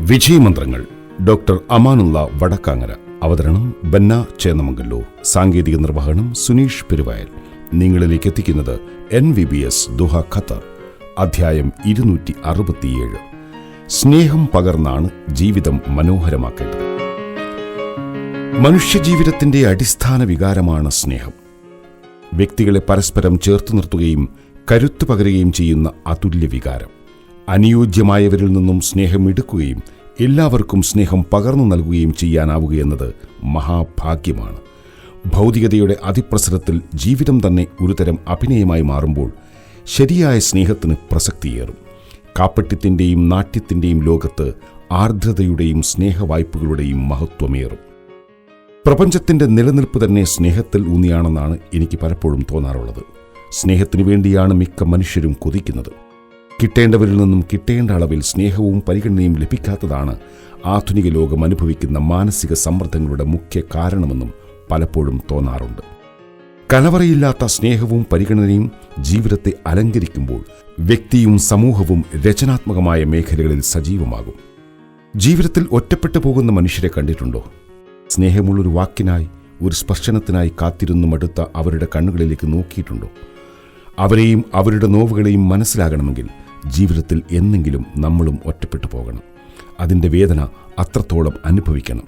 വിജയമന്ത്രങ്ങൾ doctor Amanullah Vadakkangara. അവതരണം ബന്ന ചേന്നമംഗല്ലൂർ. സാങ്കേതിക നിർവഹണം സുനീഷ് പെരുവയൽ. നിങ്ങളിലേക്ക് എത്തിക്കുന്നത് N V B S Doha Qatar. അധ്യായം ഇരുന്നൂറ്റി അറുപത്തിയേഴ് സ്നേഹം പകർന്നാണ് ജീവിതം മനോഹരമാക്കേണ്ടത്. മനുഷ്യജീവിതത്തിന്റെ അടിസ്ഥാന വികാരമാണ് സ്നേഹം. വ്യക്തികളെ പരസ്പരം ചേർത്തു നിർത്തുകയും കരുത്തു പകരുകയും ചെയ്യുന്ന അതുല്യ വികാരം. അനുയോജ്യമായവരിൽ നിന്നും സ്നേഹം എടുക്കുകയും എല്ലാവർക്കും സ്നേഹം പകർന്നു നൽകുകയും ചെയ്യാനാവുകയെന്നത് മഹാഭാഗ്യമാണ്. ഭൗതികതയുടെ അതിപ്രസരത്തിൽ ജീവിതം തന്നെ ഒരുതരം അഭിനയമായി മാറുമ്പോൾ ശരിയായ സ്നേഹത്തിന് പ്രസക്തിയേറും. കാപ്പട്യത്തിന്റെയും നാട്യത്തിന്റെയും ലോകത്ത് ആർദ്രതയുടെയും സ്നേഹവായ്പകളുടെയും മഹത്വമേറും. പ്രപഞ്ചത്തിന്റെ നിലനിൽപ്പ് തന്നെ സ്നേഹത്തിൽ ഊന്നിയാണെന്നാണ് എനിക്ക് പലപ്പോഴും തോന്നാറുള്ളത്. സ്നേഹത്തിനു വേണ്ടിയാണ് മിക്ക മനുഷ്യരും കൊതിക്കുന്നത്. കിട്ടേണ്ടവരിൽ നിന്നും കിട്ടേണ്ട അളവിൽ സ്നേഹവും പരിഗണനയും ലഭിക്കാത്തതാണ് ആധുനിക ലോകം അനുഭവിക്കുന്ന മാനസിക സമ്മർദ്ദങ്ങളുടെ മുഖ്യ കാരണമെന്നും പലപ്പോഴും തോന്നാറുണ്ട്. കലവറയില്ലാത്ത സ്നേഹവും പരിഗണനയും ജീവിതത്തെ അലങ്കരിക്കുമ്പോൾ വ്യക്തിയും സമൂഹവും രചനാത്മകമായ മേഖലകളിൽ സജീവമാകും. ജീവിതത്തിൽ ഒറ്റപ്പെട്ടു പോകുന്ന മനുഷ്യരെ കണ്ടിട്ടുണ്ടോ? സ്നേഹമുള്ളൊരു വാക്കിനായി ഒരു സ്പർശനത്തിനായി കാത്തിരുന്നു മടുത്ത അവരുടെ കണ്ണുകളിലേക്ക് നോക്കിയിട്ടുണ്ടോ? അവരെയും അവരുടെ നോവുകളെയും മനസ്സിലാകണമെങ്കിൽ ജീവിതത്തിൽ എന്നെങ്കിലും നമ്മളും ഒറ്റപ്പെട്ടു പോകണം. അതിന്റെ വേദന അത്രത്തോളം അനുഭവിക്കണം.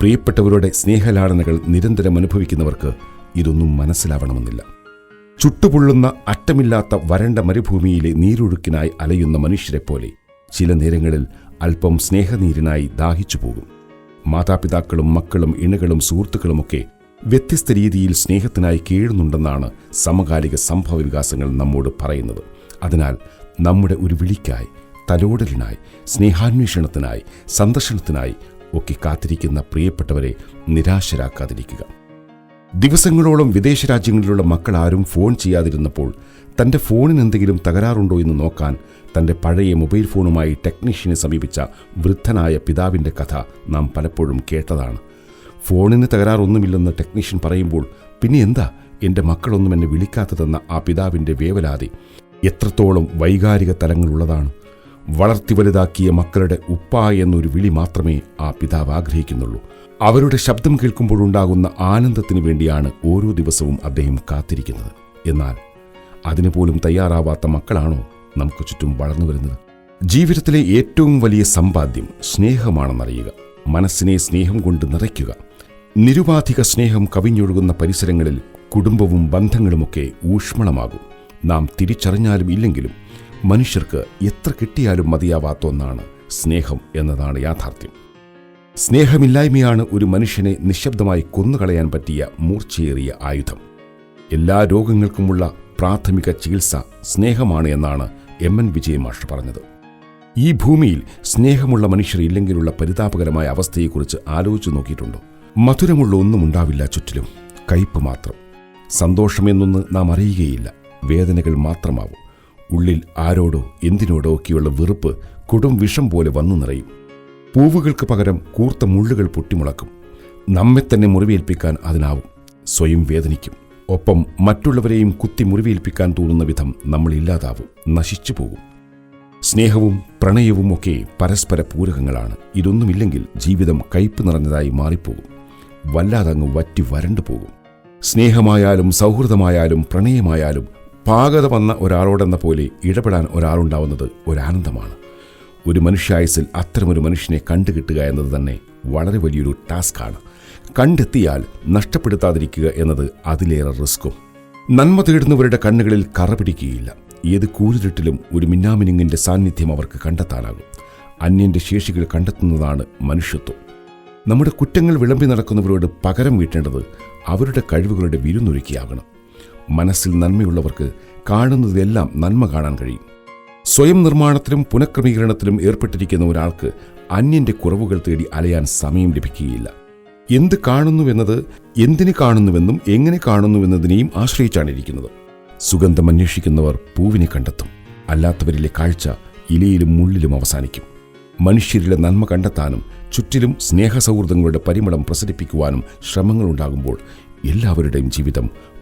പ്രിയപ്പെട്ടവരുടെ സ്നേഹലാടനകൾ നിരന്തരം അനുഭവിക്കുന്നവർക്ക് ഇതൊന്നും മനസ്സിലാവണമെന്നില്ല. ചുട്ടുപൊള്ളുന്ന അറ്റമില്ലാത്ത വരണ്ട മരുഭൂമിയിലെ നീരൊഴുക്കിനായി അലയുന്ന മനുഷ്യരെപ്പോലെ ചില നേരങ്ങളിൽ അല്പം സ്നേഹനീരിനായി ദാഹിച്ചു പോകും. മാതാപിതാക്കളും മക്കളും ഇണകളും സുഹൃത്തുക്കളുമൊക്കെ വ്യത്യസ്ത രീതിയിൽ സ്നേഹത്തിനായി കേഴുന്നുണ്ടെന്നാണ് സമകാലിക സംഭവവികാസങ്ങൾ നമ്മോട് പറയുന്നത്. അതിനാൽ നമ്മുടെ ഒരു വിളിക്കായി തലോടലിനായി സ്നേഹാന്വേഷണത്തിനായി സന്ദർശനത്തിനായി ഒക്കെ കാത്തിരിക്കുന്ന പ്രിയപ്പെട്ടവരെ നിരാശരാക്കാതിരിക്കുക. ദിവസങ്ങളോളം വിദേശ രാജ്യങ്ങളിലുള്ള മക്കൾ ആരും ഫോൺ ചെയ്യാതിരുന്നപ്പോൾ തന്റെ ഫോണിന് എന്തെങ്കിലും തകരാറുണ്ടോ എന്ന് നോക്കാൻ തന്റെ പഴയ മൊബൈൽ ഫോണുമായി ടെക്നീഷ്യനെ സമീപിച്ച വൃദ്ധനായ പിതാവിന്റെ കഥ നാം പലപ്പോഴും കേട്ടതാണ്. ഫോണിന് തകരാറൊന്നുമില്ലെന്ന് ടെക്നീഷ്യൻ പറയുമ്പോൾ പിന്നെ എന്താ? എന്റെ മക്കളൊന്നും എന്നെ വിളിക്കാത്തതെന്ന ആ പിതാവിന്റെ വേവലാതി. എത്രത്തോളം വൈകാരിക തലങ്ങളുള്ളതാണ്. വളർത്തി വലുതാക്കിയ മക്കളുടെ ഉപ്പ എന്നൊരു വിളി മാത്രമേ ആ പിതാവ് ആഗ്രഹിക്കുന്നുള്ളൂ. അവരുടെ ശബ്ദം കേൾക്കുമ്പോഴുണ്ടാകുന്ന ആനന്ദത്തിന് വേണ്ടിയാണ് ഓരോ ദിവസവും അദ്ദേഹം കാത്തിരിക്കുന്നത്. എന്നാൽ അതിനു പോലും തയ്യാറാവാത്ത മക്കളാണോ നമുക്ക് ചുറ്റും വളർന്നു വരുന്നത്? ജീവിതത്തിലെ ഏറ്റവും വലിയ സമ്പാദ്യം സ്നേഹമാണെന്നറിയുക. മനസ്സിനെ സ്നേഹം കൊണ്ട് നിറയ്ക്കുക. നിരുപാധിക സ്നേഹം കവിഞ്ഞൊഴുകുന്ന പരിസരങ്ങളിൽ കുടുംബവും ബന്ധങ്ങളുമൊക്കെ ഊഷ്മളമാകും. നാം തിരിച്ചറിഞ്ഞാലും ഇല്ലെങ്കിലും മനുഷ്യർക്ക് എത്ര കിട്ടിയാലും മതിയാവാത്ത ഒന്നാണ് സ്നേഹം എന്നതാണ് യാഥാർത്ഥ്യം. സ്നേഹമില്ലായ്മയാണ് ഒരു മനുഷ്യനെ നിശബ്ദമായി കൊന്നുകളയാൻ പറ്റിയ മൂർച്ചയേറിയ ആയുധം. എല്ലാ രോഗങ്ങൾക്കുമുള്ള പ്രാഥമിക ചികിത്സ സ്നേഹമാണ് എന്നാണ് എം എൻ വിജയമാഷ് പറഞ്ഞത്. ഈ ഭൂമിയിൽ സ്നേഹമുള്ള മനുഷ്യർ ഇല്ലെങ്കിലുള്ള പരിതാപകരമായ അവസ്ഥയെക്കുറിച്ച് ആലോചിച്ചു നോക്കിയിട്ടുണ്ടോ? മധുരമുള്ള ഒന്നും ഉണ്ടാവില്ല ചുറ്റിലും കയ്പ് മാത്രം. സന്തോഷമെന്നൊന്ന് നാം അറിയുകയില്ല. വേദനകൾ മാത്രമാവും. ഉള്ളിൽ ആരോടോ എന്തിനോടോ ഒക്കെയുള്ള വെറുപ്പ് കൊടും വിഷം പോലെ വന്നു നിറയും. പൂവുകൾക്ക് പകരം കൂർത്ത മുള്ളുകൾ പൊട്ടിമുളക്കും. നമ്മെ തന്നെ മുറിവേൽപ്പിക്കാൻ അതിനാവും. സ്വയം വേദനിക്കും. ഒപ്പം മറ്റുള്ളവരെയും കുത്തി മുറിവേൽപ്പിക്കാൻ തോന്നുന്ന വിധം നമ്മൾ ഇല്ലാതാവും നശിച്ചു പോകും. സ്നേഹവും പ്രണയവും ഒക്കെ പരസ്പര പൂരകങ്ങളാണ്. ഇതൊന്നുമില്ലെങ്കിൽ ജീവിതം കയ്പ് നിറഞ്ഞതായി മാറിപ്പോകും. വല്ലാതങ്ങ് വറ്റി വരണ്ടു പോകും സ്നേഹമായാലും സൗഹൃദമായാലും പ്രണയമായാലും പാകത വന്ന ഒരാളോടെന്ന പോലെ ഇടപെടാൻ ഒരാളുണ്ടാവുന്നത് ഒരാനന്ദമാണ്. ഒരു മനുഷ്യായുസിൽ അത്തരമൊരു മനുഷ്യനെ കണ്ടുകിട്ടുക എന്നത് തന്നെ വളരെ വലിയൊരു ടാസ്ക്കാണ്. കണ്ടെത്തിയാൽ നഷ്ടപ്പെടുത്താതിരിക്കുക എന്നത് അതിലേറെ റിസ്ക്കും. നന്മ തേടുന്നവരുടെ കണ്ണുകളിൽ കറ പിടിക്കുകയില്ല. ഏത് കൂരിരുട്ടിലും ഒരു മിന്നാമിനുങ്ങിന്റെ സാന്നിധ്യം അവർക്ക് കണ്ടെത്താനാകും. അന്യന്റെ ശേഷികൾ കണ്ടെത്തുന്നതാണ് മനുഷ്യത്വം. നമ്മുടെ കുറ്റങ്ങൾ വിളമ്പി നടക്കുന്നവരോട് പകരം വീട്ടേണ്ടത് അവരുടെ കഴിവുകളുടെ വിരുന്നൊരുക്കിയാകണം. മനസ്സിൽ നന്മയുള്ളവർക്ക് കാണുന്നതെല്ലാം നന്മ കാണാൻ കഴിയും. സ്വയം നിർമ്മാണത്തിലും പുനഃക്രമീകരണത്തിലും ഏർപ്പെട്ടിരിക്കുന്ന ഒരാൾക്ക് അന്യന്റെ കുറവുകൾ തേടി അലയാൻ സമയം ലഭിക്കുകയില്ല. എന്ത് കാണുന്നുവെന്നത് എന്തിന് കാണുന്നുവെന്നും എങ്ങനെ കാണുന്നുവെന്നതിനെയും ആശ്രയിച്ചാണ് ഇരിക്കുന്നത്. സുഗന്ധം അന്വേഷിക്കുന്നവർ പൂവിനെ കണ്ടെത്തും. അല്ലാത്തവരിലെ കാഴ്ച ഇലയിലും മുള്ളിലും അവസാനിക്കും. മനുഷ്യരിലെ നന്മ കണ്ടെത്താനും ചുറ്റിലും സ്നേഹസൗഹൃദങ്ങളുടെ പരിമളം പ്രസരിപ്പിക്കുവാനും ശ്രമങ്ങളുണ്ടാകുമ്പോൾ എല്ലാവരുടെയും ജീവിതം